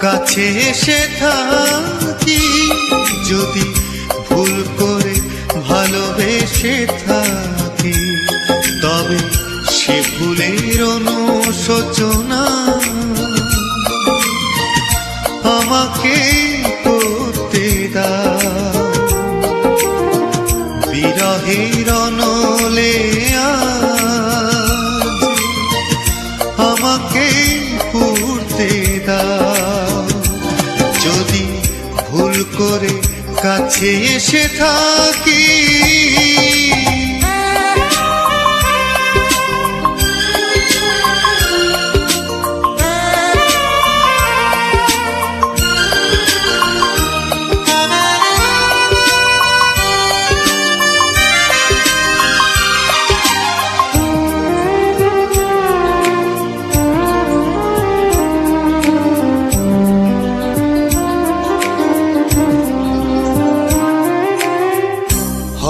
কাছে এসে থাকি। যদি ভুল করে ভালোবেসে থাকি, তবে সে ভুলের অনুশোচনা আমাকে করতে দাও। বিরহের অনলে আমাকে পড়তে দাও। কাছে এসে থাকি।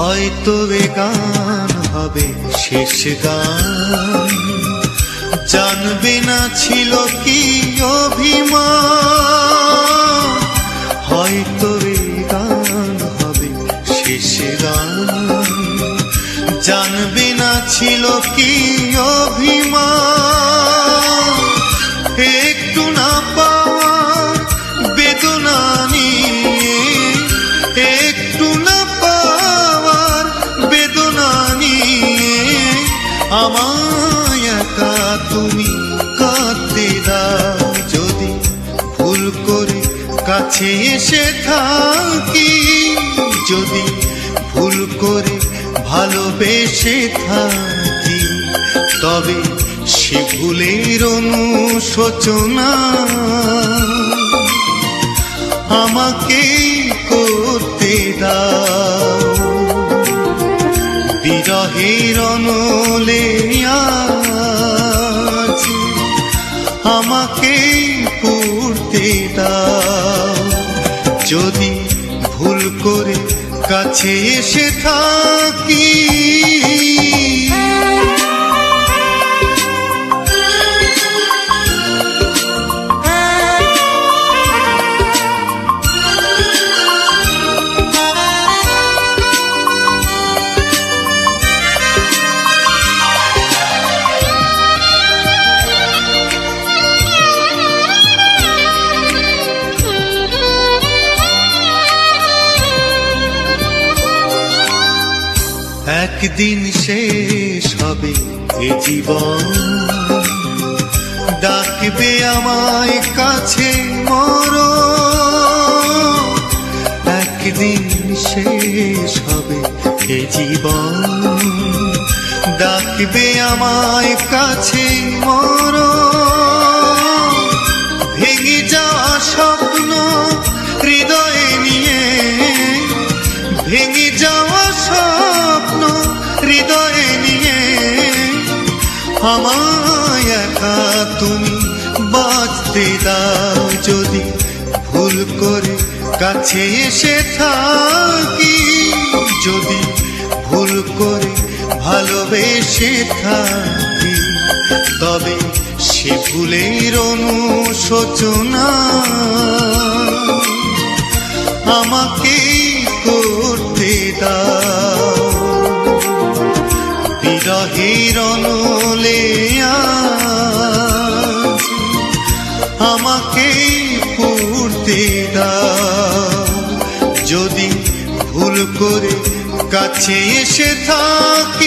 হয়তো এ গান হবে শেষ গান। জানবে না ছিল কি অভিমান। হয়তো এ গান হবে শেষ গান। জানবে না ছিল কি অভিমান। আমায় একা তুমি কাঁদতে দাও। যদি ভুল করে কাছে এসে থাকি, যদি ভুল করে ভালোবেসে থাকি, তবে সে ভুলের অনুশোচনা আমাকে করতে দাও। বিরহের অনলে আমাকে পড়তে দাও। যদি ভুল করে কাছে এসে থাকি একদিন শেষ হবে এ জীবন। ডাকবে আমায় কাছে মর একদিন শেষ হবে এ জীবন। ডাকবে আমায় কাছে মর আমায় একা তুমি বাঁচতে দাও যদি ভুল করে কাছে এসে থাকি। যদি ভুল করে ভালোবেসে থাকি, তবে সে ভুলের অনুশোচনা আমাকে বিরহের অনলে আজ আমাকে পড়তে দাও। যদি ভুল করে কাছে এসে থাক